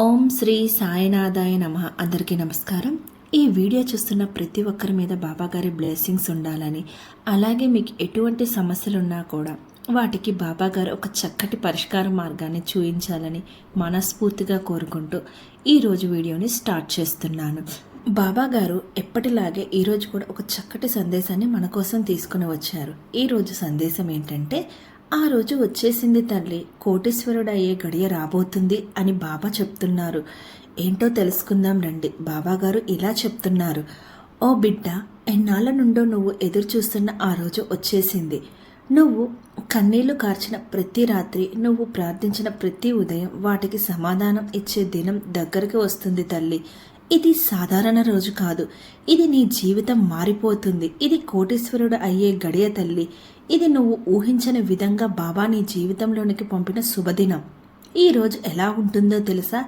ఓం శ్రీ సాయినాథాయ నమ. అందరికీ నమస్కారం. ఈ వీడియో చూస్తున్న ప్రతి ఒక్కరి మీద బాబాగారి బ్లెస్సింగ్స్ ఉండాలని అలాగే మీకు ఎటువంటి సమస్యలు ఉన్నా కూడా వాటికి బాబాగారు ఒక చక్కటి పరిష్కార మార్గాన్ని చూపించాలని మనస్ఫూర్తిగా కోరుకుంటూ ఈరోజు వీడియోని స్టార్ట్ చేస్తున్నాను. బాబాగారు ఎప్పటిలాగే ఈరోజు కూడా ఒక చక్కటి సందేశాన్ని మన కోసం తీసుకుని వచ్చారు. ఈరోజు సందేశం ఏంటంటే ఆ రోజు వచ్చేసింది తల్లి. కోటేశ్వరుడు అయ్యే గడియ రాబోతుంది అని బాబా చెప్తున్నారు. ఏంటో తెలుసుకుందాం రండి. బాబాగారు ఇలా చెప్తున్నారు. ఓ బిడ్డ ఎన్నాళ్ళ నుండో నువ్వు ఎదురు చూస్తున్న ఆ రోజు వచ్చేసింది. నువ్వు కన్నీళ్ళు కార్చిన ప్రతి రాత్రి నువ్వు ప్రార్థించిన ప్రతి ఉదయం వాటికి సమాధానం ఇచ్చే దినం దగ్గరికి వస్తుంది తల్లి. ఇది సాధారణ రోజు కాదు. ఇది నీ జీవితం మారిపోతుంది. ఇది కోటీశ్వరుడు అయ్యే గడియ తల్లి. ఇది నువ్వు ఊహించని విధంగా బాబా నీ జీవితంలోనికి పంపిన శుభదినం. ఈ రోజు ఎలా ఉంటుందో తెలుసా?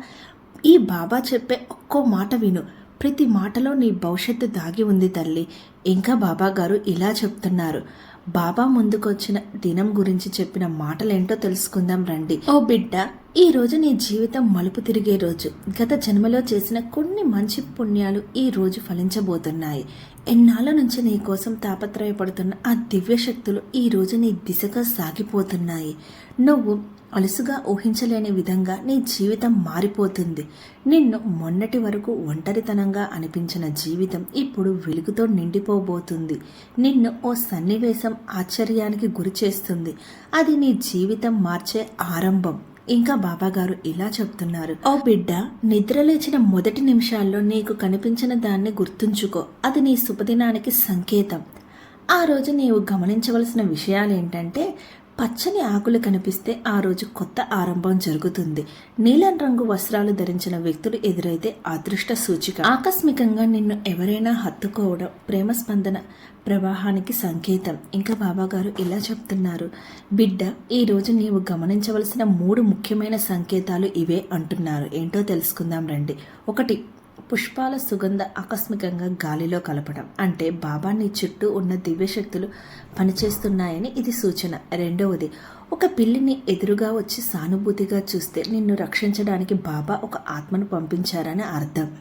ఈ బాబా చెప్పే ఒక్కో మాట విను. ప్రతి మాటలో నీ భవిష్యత్తు దాగి ఉంది తల్లి. ఇంకా బాబా గారు ఇలా చెప్తున్నారు. బాబా ముందుకొచ్చిన దినం గురించి చెప్పిన మాటలేంటో తెలుసుకుందాం రండి. ఓ బిడ్డ ఈ రోజు నీ జీవితం మలుపు తిరిగే రోజు. గత జన్మలో చేసిన కొన్ని మంచి పుణ్యాలు ఈ రోజు ఫలించబోతున్నాయి. ఎన్నాళ్ళ నుంచి నీ కోసం తాపత్రయపడుతున్న ఆ దివ్య శక్తులు ఈ రోజు నీ దిశగా సాగిపోతున్నాయి. నువ్వు అలుసుగా ఊహించలేని విధంగా నీ జీవితం మారిపోతుంది. నిన్ను మొన్నటి వరకు ఒంటరితనంగా అనిపించిన జీవితం ఇప్పుడు వెలుగుతో నిండిపోబోతుంది. నిన్ను ఓ సన్నివేశం ఆశ్చర్యానికి గురి చేస్తుంది. అది నీ జీవితం మార్చే ఆరంభం. ఇంకా బాబాగారు ఇలా చెప్తున్నారు. ఓ బిడ్డ నిద్రలేచిన మొదటి నిమిషాల్లో నీకు కనిపించిన దాన్ని గుర్తుంచుకో. అది నీ శుభదినానికి సంకేతం. ఆ రోజు నీవు గమనించవలసిన విషయాలు ఏంటంటే పచ్చని ఆకులు కనిపిస్తే ఆ రోజు కొత్త ఆరంభం జరుగుతుంది. నీలం రంగు వస్త్రాలు ధరించిన వ్యక్తులు ఎదురైతే అదృష్ట సూచిక. ఆకస్మికంగా నిన్ను ఎవరైనా హత్తుకోవడం ప్రేమ స్పందన ప్రవాహానికి సంకేతం. ఇంకా బాబాగారు ఇలా చెప్తున్నారు. బిడ్డ ఈ రోజు నీవు గమనించవలసిన మూడు ముఖ్యమైన సంకేతాలు ఇవే అంటున్నారు. ఏంటో తెలుసుకుందాం రండి. ఒకటి పుష్పాల సుగంధ ఆకస్మికంగా గాలిలో కలపడం. అంటే బాబా నీ చుట్టూ ఉన్న దివ్యశక్తులు పనిచేస్తున్నాయని ఇది సూచన. రెండవది ఒక పిల్లిని ఎదురుగా వచ్చి సానుభూతిగా చూస్తే నిన్ను రక్షించడానికి బాబా ఒక ఆత్మను పంపించారని అర్థం.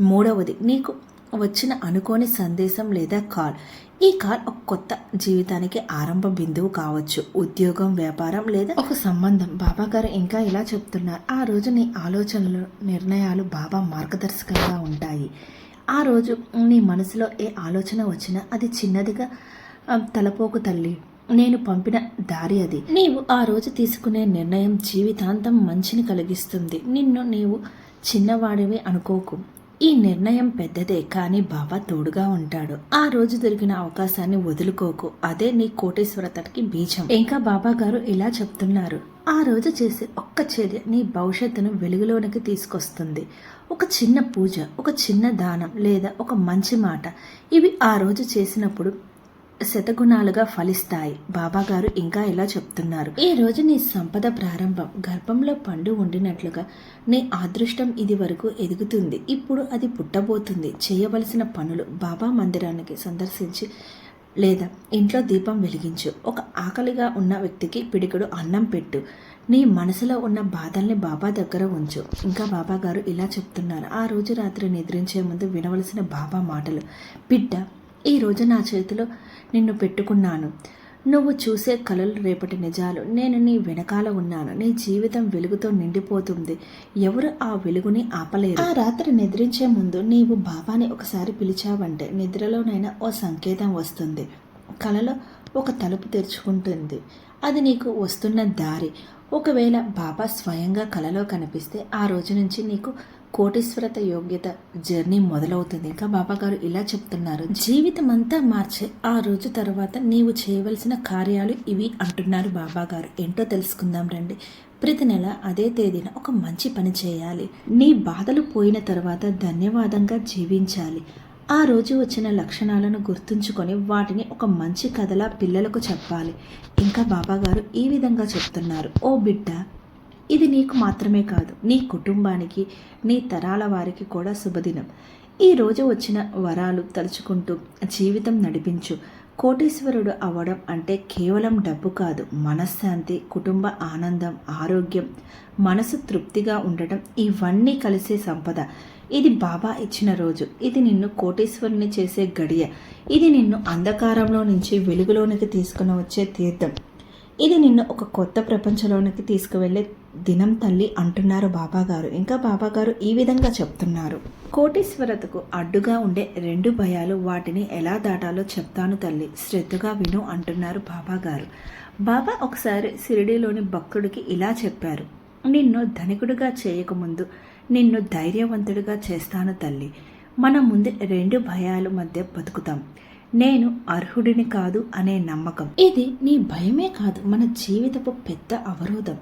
మూడవది నీకు వచ్చిన అనుకోని సందేశం లేదా కాల్. ఈ కాల్ ఒక కొత్త జీవితానికి ఆరంభ బిందువు కావచ్చు. ఉద్యోగం వ్యాపారం లేదా ఒక సంబంధం. బాబా గారు ఇంకా ఇలా చెప్తున్నారు. ఆ రోజు నీ ఆలోచనలు నిర్ణయాలు బాబా మార్గదర్శకంగా ఉంటాయి. ఆ రోజు నీ మనసులో ఏ ఆలోచన వచ్చినా అది చిన్నదిగా తలపోకు తల్లి. నేను పంపిన దారి అది. నీవు ఆ రోజు తీసుకునే నిర్ణయం జీవితాంతం మంచిని కలిగిస్తుంది. నిన్ను నీవు చిన్నవాడివి అనుకోకు. ఈ నిర్ణయం పెద్దదే కానీ బాబా తోడుగా ఉంటాడు. ఆ రోజు దొరికిన అవకాశాన్ని వదులుకోకు. అదే నీ కోటేశ్వరతకి బీజం. ఇంకా బాబా గారు ఇలా చెప్తున్నారు. ఆ రోజు చేసే ఒక్క చర్య నీ భవిష్యత్తును వెలుగులోనికి తీసుకొస్తుంది. ఒక చిన్న పూజ ఒక చిన్న దానం లేదా ఒక మంచి మాట ఇవి ఆ రోజు చేసినప్పుడు శతగుణాలుగా ఫలిస్తాయి. బాబాగారు ఇంకా ఇలా చెప్తున్నారు. ఈ రోజు నీ సంపద ప్రారంభం. గర్భంలో పండు ఉండినట్లుగా నీ అదృష్టం ఇది వరకు ఎదుగుతుంది. ఇప్పుడు అది పుట్టబోతుంది. చేయవలసిన పనులు బాబా మందిరానికి సందర్శించి లేదా ఇంట్లో దీపం వెలిగించు. ఒక ఆకలిగా ఉన్న వ్యక్తికి పిడికడు అన్నం పెట్టు. నీ మనసులో ఉన్న బాధల్ని బాబా దగ్గర ఉంచు. ఇంకా బాబా గారు ఇలా చెప్తున్నారు. ఆ రోజు రాత్రి నిద్రించే ముందు వినవలసిన బాబా మాటలు. బిడ్డ ఈ రోజు నా చేతిలో నిన్ను పెట్టుకున్నాను. నువ్వు చూసే కలలు రేపటి నిజాలు. నేను నీ వెనకాల ఉన్నాను. నీ జీవితం వెలుగుతో నిండిపోతుంది. ఎవరు ఆ వెలుగుని ఆపలేరు. ఆ రాత్రి నిద్రించే ముందు నీవు బాబాని ఒకసారి పిలిచావంటే నిద్రలోనైనా ఓ సంకేతం వస్తుంది. కలలో ఒక తలుపు తెరుచుకుంటుంది. అది నీకు వస్తున్న దారి. ఒకవేళ బాబా స్వయంగా కలలో కనిపిస్తే ఆ రోజు నుంచి నీకు కోటీశ్వరత యోగ్యత జర్నీ మొదలవుతుంది. ఇంకా బాబాగారు ఇలా చెప్తున్నారు జీవితం అంతా మార్చే ఆ రోజు తర్వాత నీవు చేయవలసిన కార్యాలు ఇవి అంటున్నారు బాబాగారు. ఏంటో తెలుసుకుందాం రండి. ప్రతి నెల అదే తేదీన ఒక మంచి పని చేయాలి. నీ బాధలు పోయిన తర్వాత ధన్యవాదంగా జీవించాలి. ఆ రోజు వచ్చిన లక్షణాలను గుర్తుంచుకొని వాటిని ఒక మంచి కథలా పిల్లలకు చెప్పాలి. ఇంకా బాబాగారు ఈ విధంగా చెప్తున్నారు ఓ బిడ్డ ఇది నీకు మాత్రమే కాదు. నీ కుటుంబానికి నీ తరాల వారికి కూడా శుభదినం. ఈ రోజు వచ్చిన వరాలు తలుచుకుంటూ జీవితం నడిపించు. కోటీశ్వరుడు అవ్వడం అంటే కేవలం డబ్బు కాదు మనశ్శాంతి కుటుంబ ఆనందం ఆరోగ్యం. మనసు తృప్తిగా ఉండటం ఇవన్నీ కలిసే సంపద. ఇది బాబా ఇచ్చిన రోజు. ఇది నిన్ను కోటీశ్వరుని చేసే గడియ. ఇది నిన్ను అంధకారంలో నుంచి వెలుగులోనికి తీసుకుని వచ్చే తీర్థం. ఇది నిన్ను ఒక కొత్త ప్రపంచంలోనికి తీసుకువెళ్ళే దినం తల్లి అంటున్నారు బాబాగారు. ఇంకా బాబాగారు ఈ విధంగా చెప్తున్నారు. కోటీశ్వరతకు అడ్డుగా ఉండే రెండు భయాలు వాటిని ఎలా దాటాలో చెప్తాను తల్లి. శ్రద్ధగా విను అంటున్నారు బాబాగారు. బాబా ఒకసారి సిరిడిలోని భక్తుడికి ఇలా చెప్పారు. నిన్ను ధనికుడిగా చేయకముందు నిన్ను ధైర్యవంతుడిగా చేస్తాను తల్లి. మన ముందు రెండు భయాల మధ్య బతుకుతాం. నేను అర్హుడిని కాదు అనే నమ్మకం. ఇది నీ భయమే కాదు. మన జీవితపు పెద్ద అవరోధం.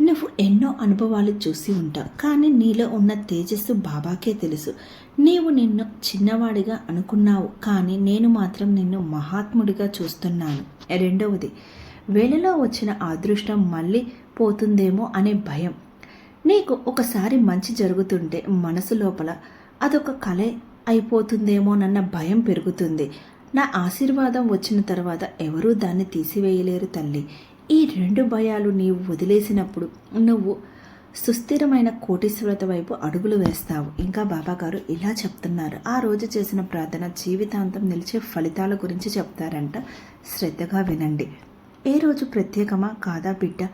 నువ్వు ఎన్నో అనుభవాలు చూసి ఉంటావు. కానీ నీలో ఉన్న తేజస్సు బాబాకే తెలుసు. నీవు నిన్ను చిన్నవాడిగా అనుకున్నావు. కానీ నేను మాత్రం నిన్ను మహాత్ముడిగా చూస్తున్నాను. రెండవది వేళలో వచ్చిన అదృష్టం మళ్ళీ పోతుందేమో అనే భయం. నీకు ఒకసారి మంచి జరుగుతుంటే మనసు లోపల అదొక కలే అయిపోతుందేమోనన్న భయం పెరుగుతుంది. నా ఆశీర్వాదం వచ్చిన తర్వాత ఎవరూ దాన్ని తీసివేయలేరు తల్లి. ఈ రెండు భయాలు నీవు వదిలేసినప్పుడు నువ్వు సుస్థిరమైన కోటీశ్వరత వైపు అడుగులు వేస్తావు. ఇంకా బాబాగారు ఇలా చెప్తున్నారు. ఆ రోజు చేసిన ప్రార్థన జీవితాంతం నిలిచే ఫలితాల గురించి చెప్తారంట. శ్రద్ధగా వినండి. ఏ రోజు ప్రత్యేకమా? కాదా బిడ్డ?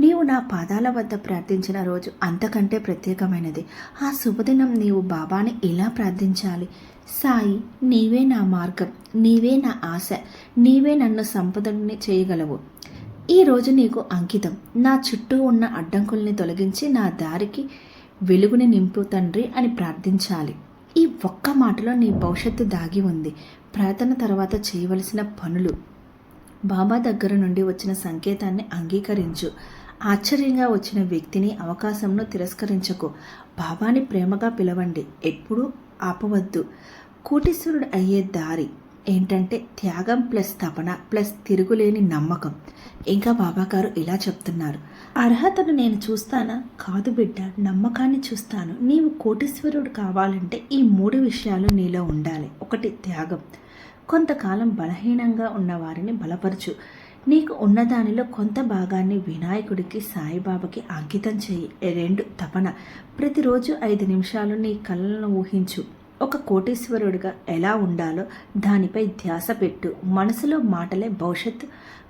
నీవు నా పాదాల వద్ద ప్రార్థించిన రోజు అంతకంటే ప్రత్యేకమైనది. ఆ శుభదినం నీవు బాబాని ఇలా ప్రార్థించాలి. సాయి నీవే నా మార్గం నీవే నా ఆశ నీవే నన్ను సంపదని చేయగలవు. ఈ రోజు నీకు అంకితం. నా చుట్టూ ఉన్న అడ్డంకుల్ని తొలగించి నా దారికి వెలుగుని నింపు తండ్రి అని ప్రార్థించాలి. ఈ ఒక్క మాటలో నీ భవిష్యత్తు దాగి ఉంది. ప్రార్థన తర్వాత చేయవలసిన పనులు. బాబా దగ్గర నుండి వచ్చిన సంకేతాన్ని అంగీకరించు. ఆశ్చర్యంగా వచ్చిన వ్యక్తిని అవకాశంను తిరస్కరించకు. బాబాని ప్రేమగా పిలవండి. ఎప్పుడూ ఆపవద్దు. కోటీశ్వరుడు అయ్యే దారి. ఏంటంటే త్యాగం ప్లస్ తపన ప్లస్ తిరుగులేని నమ్మకం. ఇంకా బాబాగారు ఇలా చెప్తున్నారు. అర్హతను నేను చూస్తానా? కాదు బిడ్డ నమ్మకాన్ని చూస్తాను. నీవు కోటీశ్వరుడు కావాలంటే ఈ మూడు విషయాలు నీలో ఉండాలి. ఒకటి త్యాగం. కొంతకాలం బలహీనంగా ఉన్న వారిని బలపరచు. నీకు ఉన్నదానిలో కొంత భాగాన్ని వినాయకుడికి సాయిబాబాకి అంకితం చేయి. రెండు తపన. ప్రతిరోజు ఐదు నిమిషాలు నీ కళ్ళను ఊహించు. ఒక కోటీశ్వరుడిగా ఎలా ఉండాలో దానిపై ధ్యాస పెట్టు. మనసులో మాటలే భవిష్యత్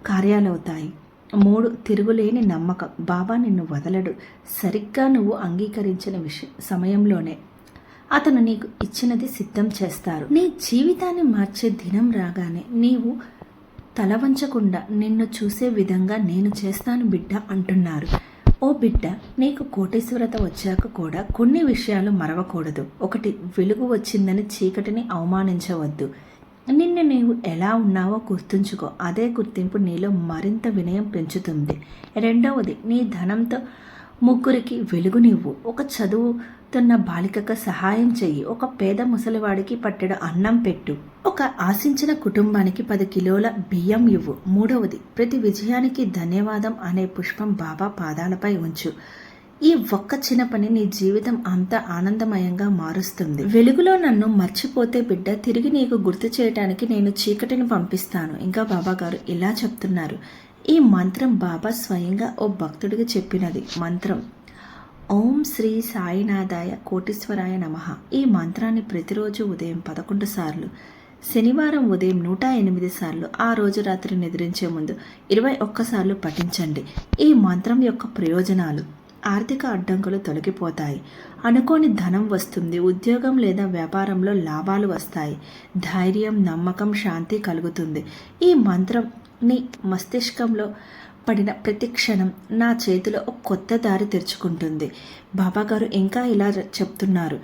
కార్యాలవుతాయి. మూడు తిరుగులేని నమ్మకం. బాబా నిన్ను వదలడు. సరిగ్గా నువ్వు అంగీకరించిన విషయం సమయంలోనే అతను నీకు ఇచ్చినది సిద్ధం చేస్తారు. నీ జీవితాన్ని మార్చే దినం రాగానే నీవు తలవంచకుండా నిన్ను చూసే విధంగా నేను చేస్తాను బిడ్డ అంటున్నారు. ఓ బిడ్డ నీకు కోటేశ్వరత వచ్చాక కూడా కొన్ని విషయాలు మరవకూడదు. ఒకటి వెలుగు వచ్చిందని చీకటిని అవమానించవద్దు. నిన్ను నీవు ఎలా ఉన్నావో గుర్తుంచుకో. అదే గుర్తింపు నీలో మరింత వినయం పెంచుతుంది. రెండవది నీ ధనంతో ముగ్గురికి వెలుగునివ్వు. ఒక చదువుతున్న బాలికకు సహాయం చెయ్యి. ఒక పేద ముసలివాడికి పట్టెడు అన్నం పెట్టు. ఒక ఆశించిన కుటుంబానికి పది కిలోల బియ్యం ఇవ్వు. మూడవది ప్రతి విజయానికి ధన్యవాదం అనే పుష్పం బాబా పాదాలపై ఉంచు. ఈ ఒక్క చిన్న పని నీ జీవితం అంత ఆనందమయంగా మారుస్తుంది. వెలుగులో నన్ను మర్చిపోతే బిడ్డ తిరిగి నీకు గుర్తు చేయటానికి నేను చీకటిని పంపిస్తాను. ఇంకా బాబా గారు ఇలా చెప్తున్నారు. ఈ మంత్రం బాబా స్వయంగా ఓ భక్తుడికి చెప్పినది. మంత్రం ఓం శ్రీ సాయినాథాయ కోటీశ్వరాయ నమ. ఈ మంత్రాన్ని ప్రతిరోజు ఉదయం పదకొండు సార్లు శనివారం ఉదయం నూట ఎనిమిది సార్లు ఆ రోజు రాత్రి నిద్రించే ముందు ఇరవై ఒక్కసార్లు పఠించండి. ఈ మంత్రం యొక్క ప్రయోజనాలు ఆర్థిక అడ్డంకులు తొలగిపోతాయి. అనుకోని ధనం వస్తుంది ఉద్యోగం లేదా వ్యాపారంలో లాభాలు వస్తాయి. ధైర్యం నమ్మకం శాంతి కలుగుతుంది. ఈ మంత్రం నీ మస్తిష్కంలో పడిన ప్రతి క్షణం నా చేతిలో ఒక కొత్త దారి తెరుచుకుంటుంది. బాబాగారు ఇంకా ఇలా చెప్తున్నారు.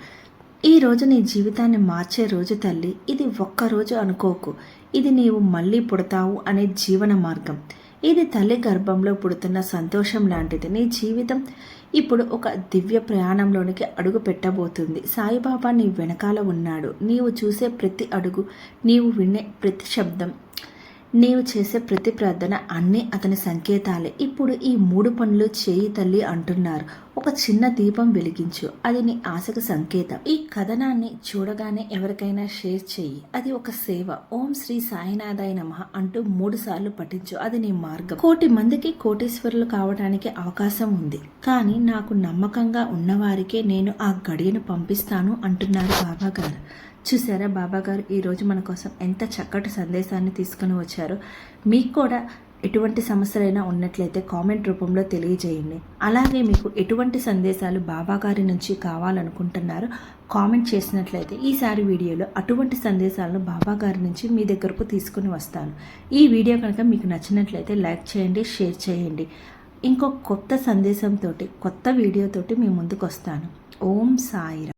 ఈ రోజు నీ జీవితాన్ని మార్చే రోజు తల్లి. ఇది ఒక్కరోజు అనుకోకు. ఇది నీవు మళ్ళీ పుడతావు అనే జీవన మార్గం. ఇది తల్లి గర్భంలో పుడుతున్న సంతోషం లాంటిది. నీ జీవితం ఇప్పుడు ఒక దివ్య ప్రయాణంలోనికి అడుగు పెట్టబోతుంది. సాయిబాబా నీ వెనకాల ఉన్నాడు. నీవు చూసే ప్రతి అడుగు నీవు వినే ప్రతి శబ్దం నీవు చేసే ప్రతి ప్రార్థన అన్నీ అతని సంకేతాలే. ఇప్పుడు ఈ మూడు పనులు చేయి తల్లి అంటున్నారు. ఒక చిన్న దీపం వెలిగించు. అది నీ ఆశకు సంకేతం. ఈ కథనాన్ని చూడగానే ఎవరికైనా షేర్ చేయి. అది ఒక సేవ. ఓం శ్రీ సాయినాథాయ నమ అంటూ మూడు సార్లు పఠించు. అది నీ మార్గం. కోటి మందికి కోటీశ్వరులు కావడానికి అవకాశం ఉంది. కానీ నాకు నమ్మకంగా ఉన్నవారికే నేను ఆ గడియను పంపిస్తాను అంటున్నారు బాబా గారు చూసారా బాబా గారు? ఈరోజు మన కోసం ఎంత చక్కటి సందేశాన్ని తీసుకుని వచ్చారో. మీకు కూడా ఎటువంటి సమస్యలైనా ఉన్నట్లయితే కామెంట్ రూపంలో తెలియజేయండి. అలాగే మీకు ఎటువంటి సందేశాలు బాబాగారి నుంచి కావాలనుకుంటున్నారో కామెంట్ చేసినట్లయితే ఈసారి వీడియోలో అటువంటి సందేశాలను బాబా గారి నుంచి మీ దగ్గరకు తీసుకుని వస్తాను. ఈ వీడియో కనుక మీకు నచ్చినట్లయితే లైక్ చేయండి షేర్ చేయండి. ఇంకో కొత్త సందేశంతో కొత్త వీడియోతోటి మీ ముందుకు వస్తాను ఓం సాయిరా.